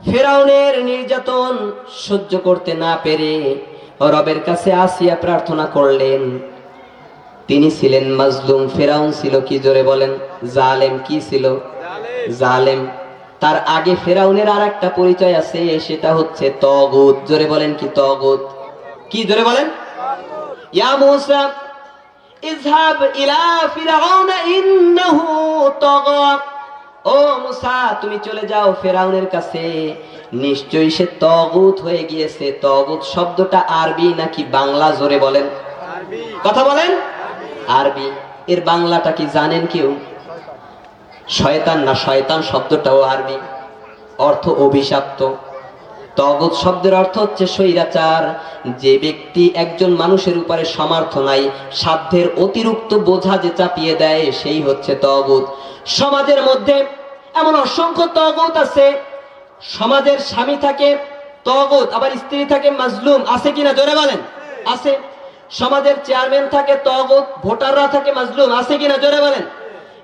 ফেরাউনের নির্যাতন সহ্য করতে না পেরে রবের কাছে আসিয়া প্রার্থনা করলেন। তিনি ছিলেন মাজলুম। ফেরাউন ছিল কি জোরে বলেন? জালেম কি ছিল? জালেম। তার আগে ফেরাউনের আর একটা পরিচয় আছে, সেটা হচ্ছে তগুত। জোরে বলেন কি তগুত? কি জোরে বলেন? ইয়া ইলা ফিরাউন ইন্নাহু তাগা। ও মুসা তুমি চলে যাও ফেরাউনের কাছে। নিশ্চয়ই সে তগুত হয়ে গিয়েছে। তগুত শব্দটা আরবি নাকি বাংলা? জোরে বলেন। কথা বলেন। আরবি। এর বাংলাটা কি জানেন কেউ? শয়তান না শয়তান শব্দটাও আরবি। অর্থ অভিশাপ্ত। তগত শব্দের অর্থ হচ্ছে স্বৈরাচার। যে ব্যক্তি একজন মানুষের উপরে সমর্থ নাই, সাধ্যের অতিরিক্ত বোঝা যে চাপিয়ে দেয়, সেই হচ্ছে তগত। সমাজের মধ্যে এমন অসংখ্য তগত আছে। সমাজের স্বামী থাকে, তগত, আবার স্ত্রী থাকে, মাজলুম, আছে কিনা জোরে বলেন? আছে। সমাজের চেয়ারম্যান থাকে, তগত, ভোটাররা থাকে, মাজলুম, আছে কিনা জোরে বলেন?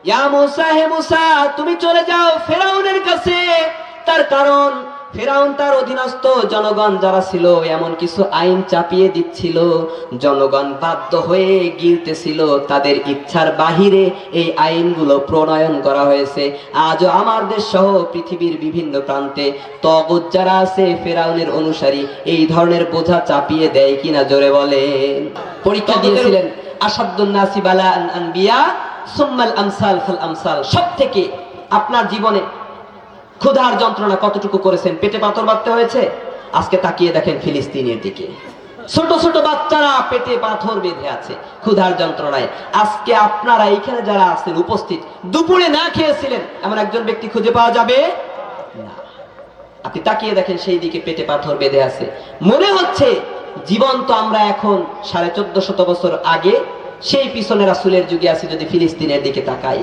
ইয়া মুসা, হে মুসা, তুমি চলে যাও ফেরাউনের কাছে। তার কারণ ফেরাউন তার অধীনস্থ জনগণ যারা ছিল এমন কিছু আইন চাপিয়ে দিচ্ছিল। জনগণ বাধ্য হয়ে গিলতেছিল। তাদের ইচ্ছার বাহিরে এই আইনগুলো প্রণয়ন করা হয়েছে। আজও আমার দেশ সহ পৃথিবীর বিভিন্ন প্রান্তে তগত যারা আছে ফেরাউনের অনুসারী এই ধরনের বোঝা চাপিয়ে দেয় কিনা জোরে বলে পরীক্ষা দিয়েছিলেন আসাদুন্নাসি বালা আনবিয়া সুম্মাল আমসাল ফাল আমসাল। সব থেকে আপনার জীবনে ক্ষুধার যন্ত্রণা কতটুকু করেছেন? পেটে পাথর বাঁধতে হয়েছে? আজকে তাকিয়ে দেখেন ফিলিস্তিনের দিকে। ছোট ছোট বাচ্চারা পেটে পাথর বেঁধে আছে ক্ষুধার যন্ত্রণায়। আজকে আপনারা এইখানে যারা আছেন, উপস্থিত, দুপুরে না খেয়েছিলেন, এমন একজন ব্যক্তি খুঁজে পাওয়া যাবে? না। আপনি তাকিয়ে দেখেন সেই দিকে পেটে পাথর বেঁধে আছে। মনে হচ্ছে জীবন তো আমরা এখন সাড়ে চোদ্দ শত বছর আগে সেই পিছনে রাসুলের যুগে আছি যদি ফিলিস্তিনের দিকে তাকাই।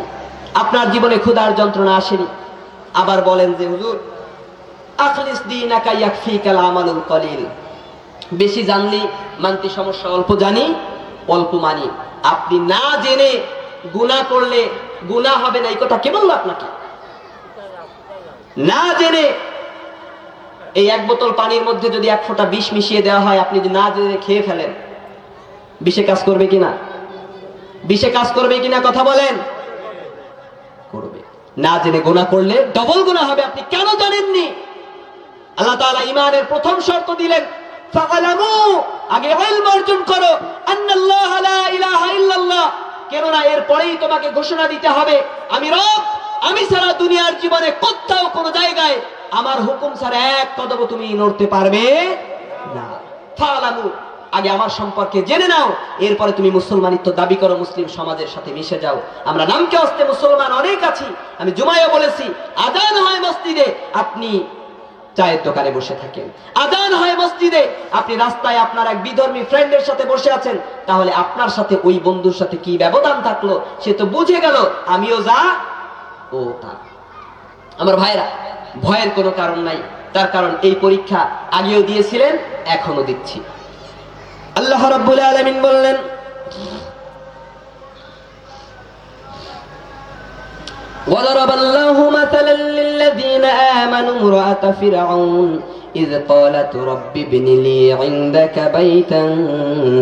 আপনার জীবনে ক্ষুধার যন্ত্রণা আসেনি? আবার বলেন যে, হুজুর, আখলিস দিনাকা ইয়াকফিকাল আমালুল কলিল। বেশি জানলি, মানতি সমস্যা, অল্প জানি, অল্প মানি। আপনি না জেনে গুনাহ করলে গুনাহ হবে না, এই কথা কে বলল আপনাকে? না জেনে এই এক বোতল পানির মধ্যে যদি এক ফোঁটা বিষ মিশিয়ে দেওয়া হয়, আপনি যদি না জেনে খেয়ে ফেলেন, বিষে কাজ করবে কিনা? বিষে কাজ করবে কিনা, কথা বলেন। না জেনে গোনা করলে ডবল গোনা হবে। আপনি কেন জানেননি? আল্লাহ তাআলা ইমানের প্রথম শর্ত দিলেন আগে ইলম অর্জন করো। আন্নাল্লাহ লা ইলাহা ইল্লাল্লাহ। কেননা এর পরেই তোমাকে ঘোষণা দিতে হবে, আমি রব, আমি সারা দুনিয়ার জীবনে কোথাও কোনো জায়গায় আমার হুকুম ছাড়া এক কদম তুমি নড়তে পারবে না। ফাআলামু আগে আমার সম্পর্কে জেনে নাও, এরপরে তুমি মুসলমানিত্ব দাবি করো, মুসলিম সমাজের সাথে মিশে যাও। আমরা নামকে আসতে মুসলমান অনেক আছি, আমি জুমাইয়া বলেছি, আজান হয় মসজিদে আপনি চায়ের দোকানে বসে থাকেন। আদান হয় মসজিদে আপনি রাস্তায় আপনার এক বিধর্মী ফ্রেন্ডের সাথে বসে আছেন, তাহলে আপনার সাথে ওই বন্ধুর সাথে কি ব্যবধান থাকল, সে তো বুঝে গেল, আমিও যা ও তা। আমার ভাইরা ভয়ের কোনো কারণ নাই, তার কারণ এই পরীক্ষা আগেও দিয়েছিলেন এখনও দিচ্ছি। আল্লাহ রাব্বুল আলামিন বললেন وضرب الله مثلا للذين آمنوا امرأة فرعون إذ قالت رب ابن لي عندك بيتا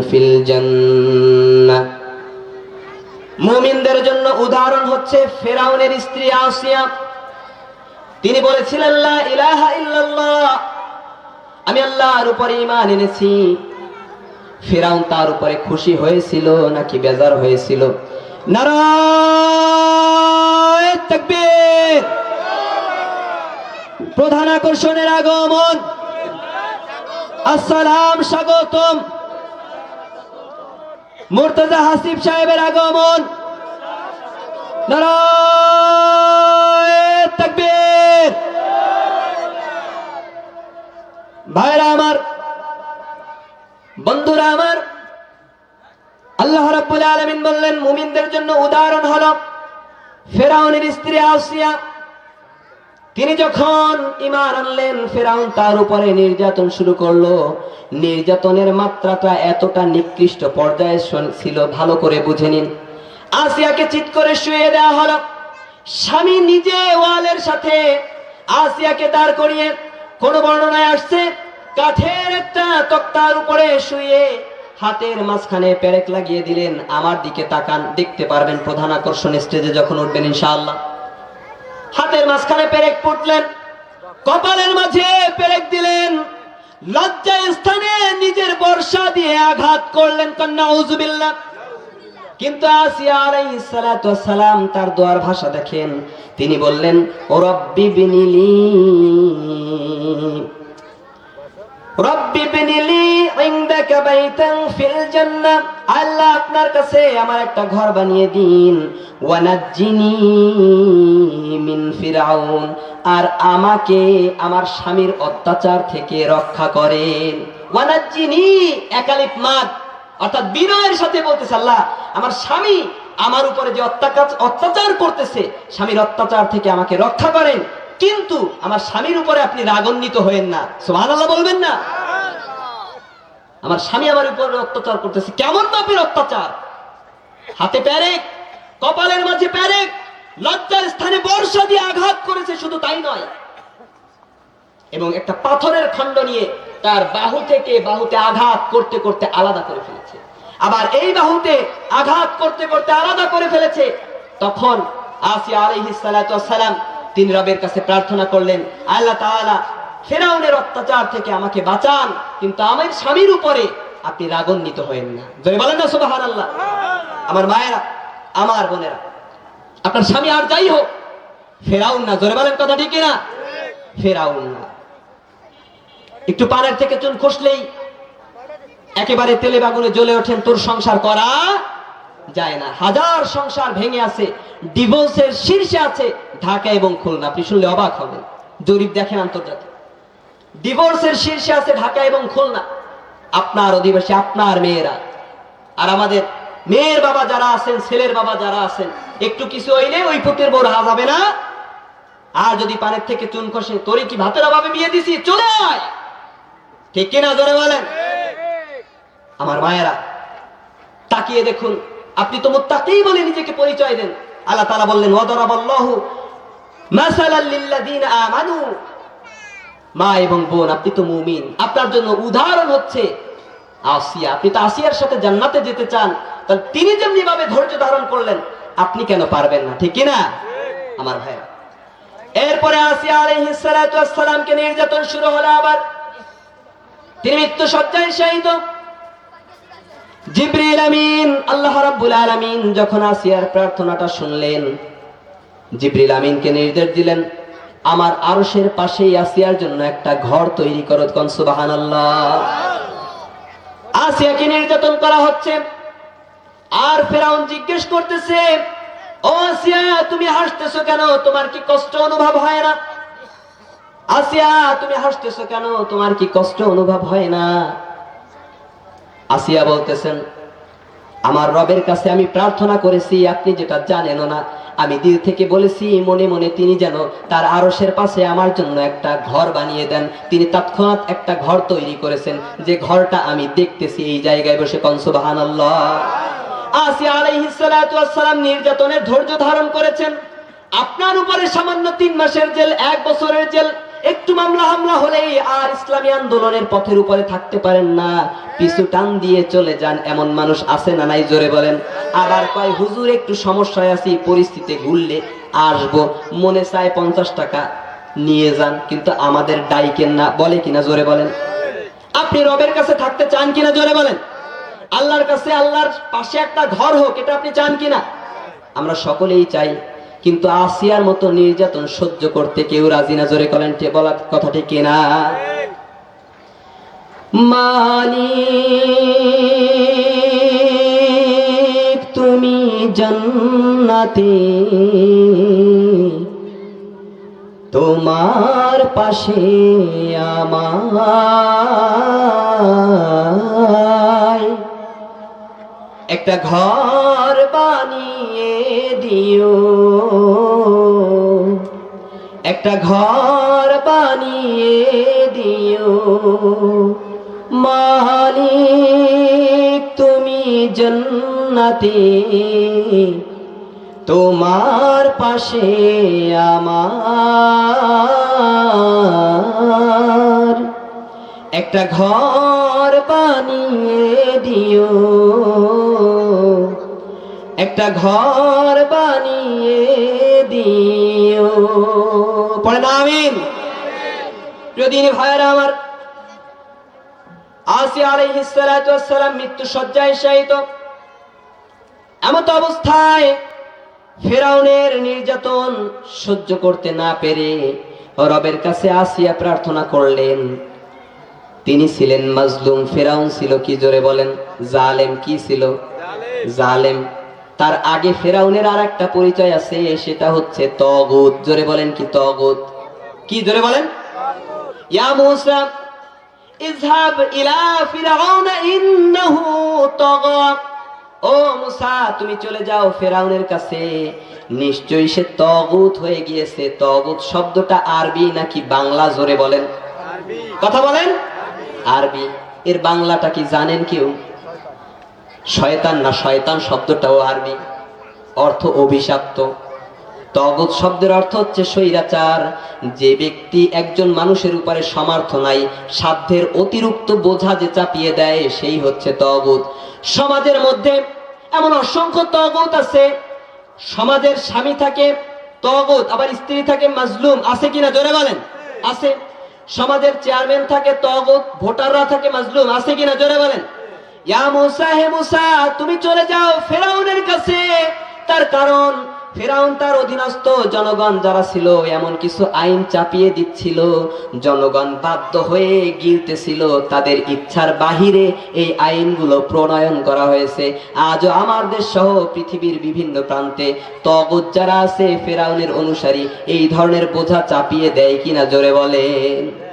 في الجنة মুমিনদের জন্য উদাহরণ হচ্ছে ফেরাউনের স্ত্রী আসিয়া তিনি বলেছিলেন লা ইলাহা ইল্লাল্লাহ আমি আল্লাহর উপরে ঈমান এনেছি ফেরাউন তার উপরে খুশি হয়েছিল, নাকি বেজার হয়েছিল? প্রধান আকর্ষণের আগমন! আসসালাম, স্বাগতম! মুর্তজা হাসিফ সাহেবের আগমন! ভাইরা আমার বন্ধুরা আমার, আল্লাহ রাব্বুল আলামিন বললেন, মুমিনদের জন্য উদাহরণ হলো ফেরাউনের স্ত্রী আসিয়া, তিনি যখন ইমান আনলেন, ফেরাউন তার উপরে নির্যাতন শুরু করল। নির্যাতনের মাত্রাটা এতটা নিকৃষ্ট পর্যায়ে ছিল, ভালো করে বুঝে নিন। আসিয়াকে চিৎ করে শুয়ে দেওয়া হলো। স্বামী নিজে ওয়ালের সাথে আসিয়াকে দাঁড় করিয়ে কোন বর্ণনায় আসছে কাঠের একটা তক্তার উপরে শুয়ে হাতের মাঝখানে পেরেক লাগিয়ে দিলেন। আমার দিকে তাকান, দেখতে পারবেন প্রধান আকর্ষণ স্টেজে যখন উঠবেন ইনশাআল্লাহ। হাতের মাঝখানে পেরেক পুটলেন কপালের মাঝে পেরেক দিলেন লজ্জা স্থানে নিজের বর্ষা দিয়ে আঘাত করলেন কন্যা উজুবিল্লাহ কিন্তু আসিয়া আলাইহিস সালাতু সালাম তার দোয়ার ভাষা দেখেন। তিনি বললেন ও রব্বি বিনিলি। আল্লাহ আপনার কাছে আমার একটা ঘর বানিয়ে দিন। আর আমাকে আমার স্বামীর অত্যাচার থেকে রক্ষা করেন। ওয়ানাজ্জিনি একালিফ মাদ। অর্থাৎ বিনয়ের সাথে বলতেছে আল্লাহ, আমার স্বামী আমার উপরে যে অত্যাচার অত্যাচার করতেছে, স্বামীর অত্যাচার থেকে আমাকে রক্ষা করেন। কিন্তু আমার স্বামীর উপরে আপনি রাগান্বিত হয়েন না। সোহান আল্লাহ বলবেন না? আমার স্বামী আমার উপরে অত্যাচার করতেছে। কেমন মাপের অত্যাচার হাতে প্যারেক, কপালের মাঝে প্যারেক, লজ্জার স্থানে বর্ষা দিয়ে আঘাত করেছে, শুধু তাই নয়। এবং একটা পাথরের খণ্ড নিয়ে তার বাহু থেকে বাহুতে আঘাত করতে করতে আলাদা করে ফেলেছে। আবার এই বাহুতে আঘাত করতে করতে আলাদা করে ফেলেছে। তখন আসিয়া ওয়াস সালাম তিনি রবের কাছে প্রার্থনা করলেন, আল্লাহ তাআলা ফেরাউনের অত্যাচার থেকে আমাকে বাঁচান, কিন্তু আমার স্বামীর উপরে আপনি রাগান্বিত হয়েন না। জয় বলেন না, সুবহানাল্লাহ। আমার মায়েরা, আমার বোনেরা, আপনার স্বামী আর যাই হোক, ফেরাউন না, জোরে বলেন কথা ঠিক না ফেরাউন না। একটু পানের থেকে চুন খসলেই একেবারে তেলে বাগুনে জ্বলে ওঠেন, তোর সংসার করা যায় না। হাজার সংসার ভেঙে আছে ডিভোর্সের শীর্ষে আছে ঢাকা এবং খুলনা, আপনি শুনলে অবাক হবেন। জরিপ দেখেন আন্তর্জাতিক। ডিভোর্সের শীর্ষে আছে ঢাকা এবং খুলনা। আপনার অধিবাসী, আপনার মেয়েরা। আর আমাদের মেয়ের বাবা যারা আছেন, ছেলের বাবা যারা আছেন, একটু কিছু হইলে ওই পুতের বউ রাহা যাবে না। আর যদি পানের থেকে চুন খসে, তোরে কি ভাতের অভাবে বিয়ে দিছি? চলে আয়! ঠিক কিনা জোরে বলেন? আমার মায়েরা, তাকিয়ে দেখুন। আপনি তো মুত্তাকিই বলে নিজেকে পরিচয় দেন। আল্লাহ তালা বললেন মাসালাল লিল্লাযিনা মা এবং বোন, আপনি তো মুমিন। আপনার জন্য উদাহরণ হচ্ছে আসিয়া। আপনি তো আসিয়ার সাথে জান্নাতে যেতে চান, তাহলে তিনি যেমনি ভাবে ধৈর্য ধারণ করলেন, আপনি কেন পারবেন না? ঠিক কিনা আমার ভাইরা। এরপরে আসিয়া আলাইহিস নির্যাতন শুরু হলো আবার। তিনি মৃত্যু সজ্জায় শাহিদ। জিব্রিল আমিন, আল্লাহ রাব্বুল আলামিন যখন আসিয়ার প্রার্থনাটা শুনলেন জিব্রিল আমিনকে নির্দেশ দিলেন, আমার আরশের পাশেই আসিয়ার জন্য একটা ঘর তৈরি করো কোন সুবহানাল্লাহ। আসিয়াকে নির্যাতন করা হচ্ছে। আর ফেরাউন জিজ্ঞেস করতেছে, ও আসিয়া, তুমি হাসতেছো কেন? তোমার কি কষ্ট অনুভব হয় না? আসিয়া, তুমি হাসতেছো কেন? তোমার কি কষ্ট অনুভব হয় না? আসিয়া বলতেছেন, আমার রবের কাছে আমি প্রার্থনা করেছি, আপনি যেটা জানেন না আমি দিল থেকে বলেছি, মনে মনে তিনি যেন তার আরশের পাশে আমার জন্য একটা ঘর বানিয়ে দেন। তিনি তৎক্ষণাৎ একটা ঘর তৈরি করেছেন। যে ঘরটা আমি দেখতেছি এই জায়গায় বসে কনসুবাহান আল্লাহ নির্যাতনের ধৈর্য ধারণ করেছেন। আপনার উপরে সামান্য তিন মাসের জেল, এক বছরের জেল, একটু মামলা হামলা হলেই আর ইসলামী আন্দোলনের পথের উপরে থাকতে পারেন না। পিছু টান দিয়ে চলে যান, এমন মানুষ আছে না নাই জোরে বলেন। আবার কয় হুজুর একটু সমস্যায় আছি পরিস্থিতি ঘুরলে আসব। মনে চায় পঞ্চাশ টাকা নিয়ে যান কিন্তু আমাদের ডাইকেন না? বলে কিনা জোরে বলেন। আপনি রবের কাছে থাকতে চান কিনা জোরে বলেন। আল্লাহর কাছে আল্লাহর পাশে একটা ঘর হোক এটা আপনি চান কিনা? আমরা সকলেই চাই কিন্তু আসিয়ার মতো নির্যাতন সহ্য করতে কেউ রাজি না জোরে করেন কে বলা কথাটি কেনা? তুমি জান্নাতে। তোমার পাশে আমার একটা ঘর বানিয়ে দিও। একটা ঘর বানিয়ে দিও। মালিক জন্নাতে। তোমার পাশে আমার। একটা ঘর বানিয়ে দিও। একটা ঘর বানিয়ে দিও। পড়ে না, আমিন। প্রিয়দিনী ভাইরা আমার অবস্থায় ফেরাউনের নির্যাতন সহ্য করতে না পেরে রবের কাছে আসিয়া প্রার্থনা করলেন। তিনি ছিলেন মাজলুম, ফেরাউন ছিল কি জোরে বলেন? জালেম কি ছিল? জালেম। তার আগে ফেরাউনের আর একটা পরিচয় আছে, সেটা হচ্ছে তগুত। জোরে বলেন কি তগুত? কি জোরে বলেন? ইয়া মুসা ইজহাব ইলা ফিরাউন ইন্নাহু তাগা। ও মুসা তুমি চলে যাও ফেরাউনের কাছে। নিশ্চয়ই সে তগুত হয়ে গিয়েছে। তগুত শব্দটা আরবি নাকি বাংলা জোরে বলেন? কথা বলেন? আরবি। এর বাংলাটা কি জানেন কেউ? শয়তান না শয়তান শব্দটাও আরবি। অর্থ অভিশাপ্ত। তগত শব্দের অর্থ হচ্ছে স্বৈরাচার। যে ব্যক্তি একজন মানুষের উপরে সমর্থ নাই, সাধ্যের অতিরিক্ত বোঝা যে চাপিয়ে দেয়, সেই হচ্ছে তগত। সমাজের মধ্যে এমন অসংখ্য তগত আছে। সমাজের স্বামী থাকে, তগত, আবার স্ত্রী থাকে, মাজলুম। আছে কিনা জোরে বলেন? আছে। সমাজের চেয়ারম্যান থাকে, তগত। ভোটাররা থাকে, মাজলুম। আছে কিনা জোরে বলেন? ইয়া মুসা, হে মুসা, তুমি চলে যাও ফেরাউনের কাছে। তার কারণ, ফেরাউন তার অধীনস্থ জনগণ যারা ছিল, এমন কিছু আইন চাপিয়ে দিচ্ছিল। জনগণ বাধ্য হয়ে গিলতেছিল, তাদের ইচ্ছার বাহিরে এই আইনগুলো প্রণয়ন করা হয়েছে। আজও আমার দেশ সহ পৃথিবীর বিভিন্ন প্রান্তে তগত যারা আছে, ফেরাউনের অনুসারী এই ধরনের বোঝা চাপিয়ে দেয় কিনা জোরে বলেন।